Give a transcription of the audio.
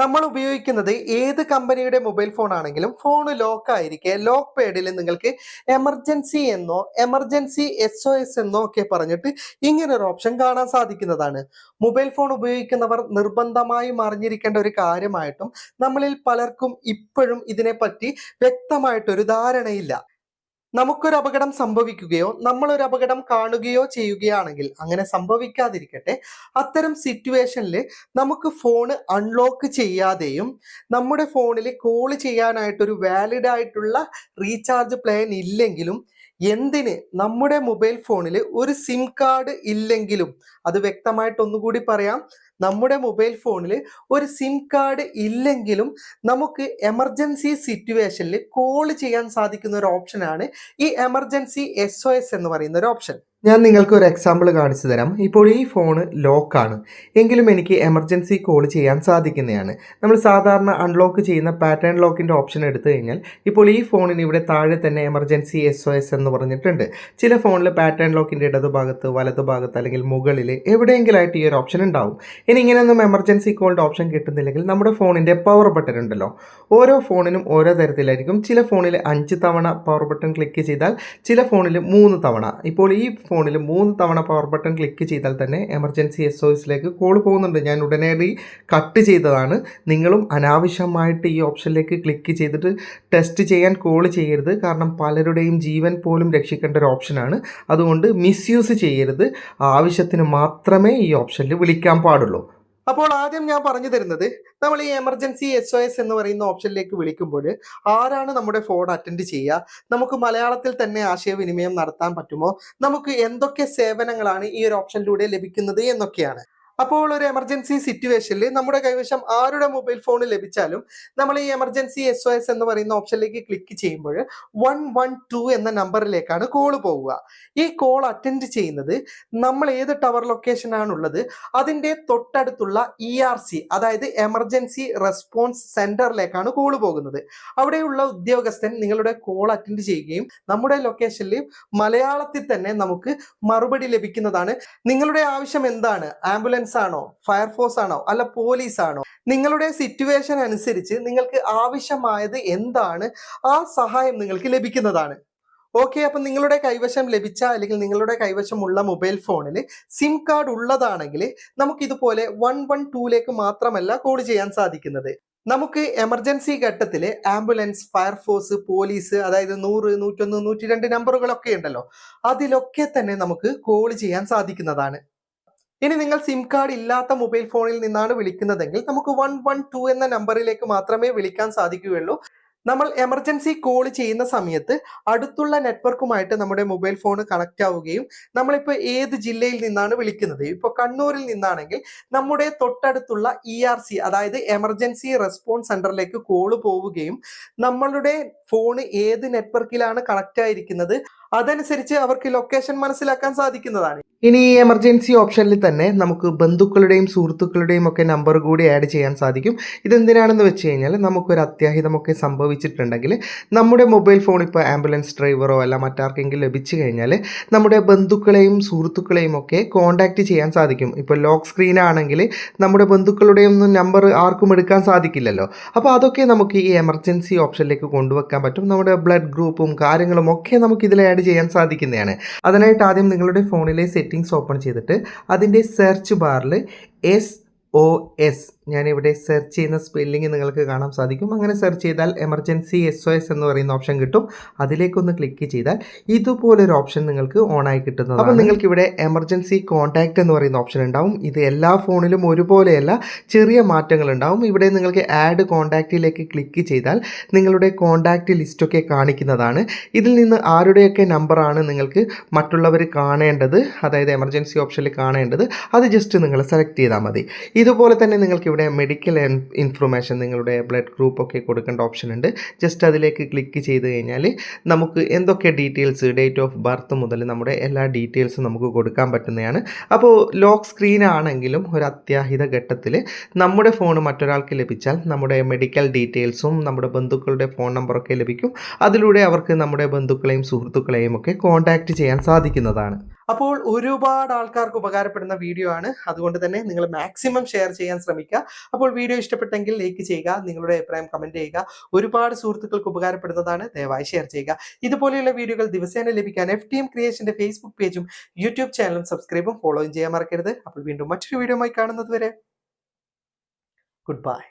നമ്മൾ ഉപയോഗിക്കുന്നത് ഏത് കമ്പനിയുടെ മൊബൈൽ ഫോൺ ആണെങ്കിലും ഫോൺ ലോക്ക് ആയിരിക്കെ ലോക്ക് പേഡിൽ നിങ്ങൾക്ക് എമർജൻസി എന്നോ എമർജൻസി എസ് ഒ എസ് എന്നോ ഒക്കെ പറഞ്ഞിട്ട് ഇങ്ങനെ ഒരു ഓപ്ഷൻ കാണാൻ സാധിക്കുന്നതാണ്. മൊബൈൽ ഫോൺ ഉപയോഗിക്കുന്നവർ നിർബന്ധമായും അറിഞ്ഞിരിക്കേണ്ട ഒരു കാര്യമായിട്ടും നമ്മളിൽ പലർക്കും ഇപ്പോഴും ഇതിനെപ്പറ്റി വ്യക്തമായിട്ടൊരു ധാരണയില്ല. നമുക്കൊരു അപകടം സംഭവിക്കുകയോ നമ്മളൊരു അപകടം കാണുകയോ ചെയ്യുകയാണെങ്കിൽ അങ്ങനെ സംഭവിക്കാതിരിക്കട്ടെ. അത്തരം സിറ്റുവേഷനിൽ നമുക്ക് ഫോൺ അൺലോക്ക് ചെയ്യാതെയും നമ്മുടെ ഫോണിൽ കോൾ ചെയ്യാനായിട്ടൊരു വാലിഡ് ആയിട്ടുള്ള റീചാർജ് പ്ലാൻ ഇല്ലെങ്കിലും എന്തിന് നമ്മുടെ മൊബൈൽ ഫോണിൽ ഒരു സിം കാർഡ് ഇല്ലെങ്കിലും അത് വ്യക്തമായിട്ട് ഒന്നുകൂടി പറയാം. നമ്മുടെ മൊബൈൽ ഫോണിൽ ഒരു സിം കാർഡ് ഇല്ലെങ്കിലും നമുക്ക് എമർജൻസി സിറ്റുവേഷനിൽ കോൾ ചെയ്യാൻ സാധിക്കുന്ന ഒരു ഓപ്ഷനാണ് ഈ എമർജൻസി എസ് എന്ന് പറയുന്ന ഒരു ഓപ്ഷൻ ഞാൻ നിങ്ങൾക്ക് ഒരു എക്സാമ്പിൾ കാണിച്ചു തരാം. ഇപ്പോൾ ഈ ഫോണ് ലോക്കാണ് എങ്കിലും എനിക്ക് എമർജൻസി കോൾ ചെയ്യാൻ സാധിക്കുന്നതാണ്. നമ്മൾ സാധാരണ അൺലോക്ക് ചെയ്യുന്ന പാറ്റേൺ ലോക്കിന്റെ ഓപ്ഷൻ എടുത്തു കഴിഞ്ഞാൽ ഇപ്പോൾ ഈ ഫോണിന് ഇവിടെ താഴെ തന്നെ എമർജൻസി എസ് ഒ എസ് എന്ന് പറഞ്ഞിട്ടുണ്ട്. ചില ഫോണിൽ പാറ്റേൺ ലോക്കിന്റെ ഇടതുഭാഗത്ത് വലതുഭാഗത്ത് അല്ലെങ്കിൽ മുകളിൽ എവിടെയെങ്കിലായിട്ട് ഈ ഒരു ഓപ്ഷൻ ഉണ്ടാവും. ഇനി ഇങ്ങനെയൊന്നും എമർജൻസി കോളിന്റെ ഓപ്ഷൻ കിട്ടുന്നില്ലെങ്കിൽ നമ്മുടെ ഫോണിന്റെ പവർ ബട്ടൺ ഉണ്ടല്ലോ. ഓരോ ഫോണിനും ഓരോ തരത്തിലായിരിക്കും. ചില ഫോണിൽ അഞ്ച് തവണ പവർ ബട്ടൺ ക്ലിക്ക് ചെയ്താൽ ചില ഫോണിൽ മൂന്ന് തവണ. ഇപ്പോൾ ഈ ഫോണിൽ മൂന്ന് തവണ പവർ ബട്ടൺ ക്ലിക്ക് ചെയ്താൽ തന്നെ എമർജൻസി എസ് ഒ കോൾ പോകുന്നുണ്ട്. ഞാൻ ഉടനടി കട്ട് ചെയ്തതാണ്. നിങ്ങളും അനാവശ്യമായിട്ട് ഈ ഓപ്ഷനിലേക്ക് ക്ലിക്ക് ചെയ്തിട്ട് ടെസ്റ്റ് ചെയ്യാൻ കോൾ ചെയ്യരുത്. കാരണം പലരുടെയും ജീവൻ പോലും രക്ഷിക്കേണ്ട ഒരു ഓപ്ഷനാണ് അതുകൊണ്ട് മിസ്യൂസ് ചെയ്യരുത്. ആവശ്യത്തിന് മാത്രമേ ഈ ഓപ്ഷനിൽ വിളിക്കാൻ പാടുള്ളൂ. അപ്പോൾ ആദ്യം ഞാൻ പറഞ്ഞു തരുന്നത് നമ്മൾ ഈ എമർജൻസി എസ് ഒ എസ് എന്ന് പറയുന്ന ഓപ്ഷനിലേക്ക് വിളിക്കുമ്പോൾ ആരാണ് നമ്മുടെ ഫോൺ അറ്റൻഡ് ചെയ്യുക? നമുക്ക് മലയാളത്തിൽ തന്നെ ആശയവിനിമയം നടത്താൻ പറ്റുമോ? നമുക്ക് എന്തൊക്കെ സേവനങ്ങളാണ് ഈ ഒരു ഓപ്ഷനിലൂടെ ലഭിക്കുന്നത് എന്നൊക്കെയാണ്. അപ്പോൾ ഒരു എമർജൻസി സിറ്റുവേഷനിൽ നമ്മുടെ കൈവശം ആരുടെ മൊബൈൽ ഫോൺ ലഭിച്ചാലും നമ്മൾ ഈ എമർജൻസി എസ് ഒ എസ് എന്ന് പറയുന്ന ഓപ്ഷനിലേക്ക് ക്ലിക്ക് ചെയ്യുമ്പോൾ വൺ വൺ ടു എന്ന നമ്പറിലേക്കാണ് കോൾ പോവുക. ഈ കോൾ അറ്റൻഡ് ചെയ്യുന്നത് നമ്മൾ ഏത് ടവർ ലൊക്കേഷൻ ആണുള്ളത് അതിന്റെ തൊട്ടടുത്തുള്ള ഇ ആർ സി അതായത് എമർജൻസി റെസ്പോൺസ് സെന്ററിലേക്കാണ് കോൾ പോകുന്നത്. അവിടെയുള്ള ഉദ്യോഗസ്ഥൻ നിങ്ങളുടെ കോൾ അറ്റൻഡ് ചെയ്യുകയും നമ്മുടെ ലൊക്കേഷനിൽ മലയാളത്തിൽ തന്നെ നമുക്ക് മറുപടി ലഭിക്കുന്നതാണ്. നിങ്ങളുടെ ആവശ്യം എന്താണ്? ആംബുലൻസ് ആണോ? ഫയർഫോഴ്സ് ആണോ? അല്ല പോലീസ് ആണോ? നിങ്ങളുടെ സിറ്റുവേഷൻ അനുസരിച്ച് നിങ്ങൾക്ക് ആവശ്യമായത് എന്താണ്? ആ സഹായം നിങ്ങൾക്ക് ലഭിക്കുന്നതാണ്. ഓക്കെ അപ്പം നിങ്ങളുടെ കൈവശം ലഭിച്ച അല്ലെങ്കിൽ നിങ്ങളുടെ കൈവശമുള്ള മൊബൈൽ ഫോണിൽ സിം കാർഡ് ഉള്ളതാണെങ്കിൽ നമുക്കിതുപോലെ വൺ വൺ ടൂലേക്ക് മാത്രമല്ല കോൾ ചെയ്യാൻ സാധിക്കുന്നത്. നമുക്ക് എമർജൻസി ഘട്ടത്തിൽ ആംബുലൻസ് ഫയർഫോഴ്സ് പോലീസ് അതായത് നൂറ് നൂറ്റൊന്ന് നൂറ്റി രണ്ട് നമ്പറുകളൊക്കെ ഉണ്ടല്ലോ. അതിലൊക്കെ തന്നെ നമുക്ക് കോൾ ചെയ്യാൻ സാധിക്കുന്നതാണ്. ഇനി നിങ്ങൾ സിം കാർഡ് ഇല്ലാത്ത മൊബൈൽ ഫോണിൽ നിന്നാണ് വിളിക്കുന്നതെങ്കിൽ നമുക്ക് വൺ വൺ ടു എന്ന നമ്പറിലേക്ക് മാത്രമേ വിളിക്കാൻ സാധിക്കുകയുള്ളൂ. നമ്മൾ എമർജൻസി കോൾ ചെയ്യുന്ന സമയത്ത് അടുത്തുള്ള നെറ്റ്വർക്കുമായിട്ട് നമ്മുടെ മൊബൈൽ ഫോൺ കണക്റ്റ് ആവുകയും നമ്മളിപ്പോൾ ഏത് ജില്ലയിൽ നിന്നാണ് വിളിക്കുന്നത്? ഇപ്പോൾ കണ്ണൂരിൽ നിന്നാണെങ്കിൽ നമ്മുടെ തൊട്ടടുത്തുള്ള ഇ ആർ സി അതായത് എമർജൻസി റെസ്പോൺസ് സെന്ററിലേക്ക് കോൾ പോവുകയും നമ്മളുടെ ഫോൺ ഏത് നെറ്റ്വർക്കിലാണ് കണക്റ്റ് ആയിരിക്കുന്നത്? അതനുസരിച്ച് അവർക്ക് ലൊക്കേഷൻ മനസ്സിലാക്കാൻ സാധിക്കുന്നതാണ്. ഇനി ഈ എമർജൻസി ഓപ്ഷനിൽ തന്നെ നമുക്ക് ബന്ധുക്കളുടെയും സുഹൃത്തുക്കളുടെയും ഒക്കെ നമ്പർ കൂടി ആഡ് ചെയ്യാൻ സാധിക്കും. ഇതെന്തിനാണെന്ന് വെച്ച് കഴിഞ്ഞാൽ നമുക്കൊരു അത്യാഹിതമൊക്കെ സംഭവിച്ചിട്ടുണ്ടെങ്കിൽ നമ്മുടെ മൊബൈൽ ഫോൺ ഇപ്പോൾ ആംബുലൻസ് ഡ്രൈവറോ അല്ല മറ്റാർക്കെങ്കിലും ലഭിച്ചു കഴിഞ്ഞാൽ നമ്മുടെ ബന്ധുക്കളെയും സുഹൃത്തുക്കളെയും ഒക്കെ കോൺടാക്റ്റ് ചെയ്യാൻ സാധിക്കും. ഇപ്പോൾ ലോക്ക് സ്ക്രീൻ ആണെങ്കിൽ നമ്മുടെ ബന്ധുക്കളുടെ നമ്പർ ആർക്കും എടുക്കാൻ സാധിക്കില്ലല്ലോ. അപ്പോൾ അതൊക്കെ നമുക്ക് ഈ എമർജൻസി ഓപ്ഷനിലേക്ക് കൊണ്ടുവെക്കാൻ പറ്റും. നമ്മുടെ ബ്ലഡ് ഗ്രൂപ്പും കാര്യങ്ങളും ഒക്കെ നമുക്ക് ഇതിൽ ആഡ് ചെയ്യാൻ സാധിക്കുന്നതാണ്. അതിനായിട്ട് ആദ്യം നിങ്ങളുടെ ഫോണിലെ സെറ്റിങ്സ് ഓപ്പൺ ചെയ്തിട്ട് അതിന്റെ സെർച്ച് ബാറിൽ എസ് ഒ എസ് ഞാനിവിടെ സെർച്ച് ചെയ്യുന്ന സ്പെല്ലിംഗ് നിങ്ങൾക്ക് കാണാൻ സാധിക്കും. അങ്ങനെ സെർച്ച് ചെയ്താൽ എമർജൻസി എസ് ഒ എസ് എന്ന് പറയുന്ന ഓപ്ഷൻ കിട്ടും. അതിലേക്കൊന്ന് ക്ലിക്ക് ചെയ്താൽ ഇതുപോലൊരു ഓപ്ഷൻ നിങ്ങൾക്ക് ഓൺ ആയി കിട്ടുന്നത് അപ്പോൾ നിങ്ങൾക്ക് ഇവിടെ എമർജൻസി കോൺടാക്റ്റ് എന്ന് പറയുന്ന ഓപ്ഷൻ ഉണ്ടാവും. ഇത് എല്ലാ ഫോണിലും ഒരുപോലെയല്ല ചെറിയ മാറ്റങ്ങൾ ഉണ്ടാവും. ഇവിടെ നിങ്ങൾക്ക് ആഡ് കോൺടാക്റ്റിലേക്ക് ക്ലിക്ക് ചെയ്താൽ നിങ്ങളുടെ കോൺടാക്റ്റ് ലിസ്റ്റൊക്കെ കാണിക്കുന്നതാണ്. ഇതിൽ നിന്ന് ആരുടെയൊക്കെ നമ്പറാണ് നിങ്ങൾക്ക് മറ്റുള്ളവർ കാണേണ്ടത്? അതായത് എമർജൻസി ഓപ്ഷനിൽ കാണേണ്ടത്? അത് ജസ്റ്റ് നിങ്ങൾ സെലക്ട് ചെയ്താൽ മതി. ഇതുപോലെ തന്നെ നിങ്ങൾക്ക് ഇവിടെ മെഡിക്കൽ ഇൻഫർമേഷൻ നിങ്ങളുടെ ബ്ലഡ് ഗ്രൂപ്പ് ഒക്കെ കൊടുക്കേണ്ട ഓപ്ഷൻ ഉണ്ട്. ജസ്റ്റ് അതിലേക്ക് ക്ലിക്ക് ചെയ്ത് കഴിഞ്ഞാൽ നമുക്ക് എന്തൊക്കെ ഡീറ്റെയിൽസ് ഡേറ്റ് ഓഫ് ബർത്ത് മുതൽ നമ്മുടെ എല്ലാ ഡീറ്റെയിൽസും നമുക്ക് കൊടുക്കാൻ പറ്റുന്നതാണ്. അപ്പോൾ ലോക്ക് സ്ക്രീൻ ആണെങ്കിലും ഒരു അത്യാഹിത ഘട്ടത്തിൽ നമ്മുടെ ഫോൺ മറ്റൊരാൾക്ക് ലഭിച്ചാൽ നമ്മുടെ മെഡിക്കൽ ഡീറ്റെയിൽസും നമ്മുടെ ബന്ധുക്കളുടെ ഫോൺ നമ്പറൊക്കെ ലഭിക്കും. അതിലൂടെ അവർക്ക് നമ്മുടെ ബന്ധുക്കളെയും സുഹൃത്തുക്കളെയും ഒക്കെ കോൺടാക്റ്റ് ചെയ്യാൻ സാധിക്കുന്നതാണ്. അപ്പോൾ ഒരുപാട് ആൾക്കാർക്ക് ഉപകാരപ്പെടുന്ന വീഡിയോ ആണ്. അതുകൊണ്ട് തന്നെ നിങ്ങൾ മാക്സിമം ഷെയർ ചെയ്യാൻ ശ്രമിക്കുക. അപ്പോൾ വീഡിയോ ഇഷ്ടപ്പെട്ടെങ്കിൽ ലൈക്ക് ചെയ്യുക നിങ്ങളുടെ അഭിപ്രായം കമന്റ് ചെയ്യുക. ഒരുപാട് സുഹൃത്തുക്കൾക്ക് ഉപകാരപ്പെടുന്നതാണ് ദയവായി ഷെയർ ചെയ്യുക. ഇതുപോലെയുള്ള വീഡിയോകൾ ദിവസേന ലഭിക്കാൻ എഫ് ടി എം ക്രിയേഷന്റെ ഫേസ്ബുക്ക് പേജും യൂട്യൂബ് ചാനലും സബ്സ്ക്രൈബും ഫോളോയും ചെയ്യാൻ മറക്കരുത്. അപ്പോൾ വീണ്ടും മറ്റൊരു വീഡിയോ കാണുന്നത് വരെ ഗുഡ് ബൈ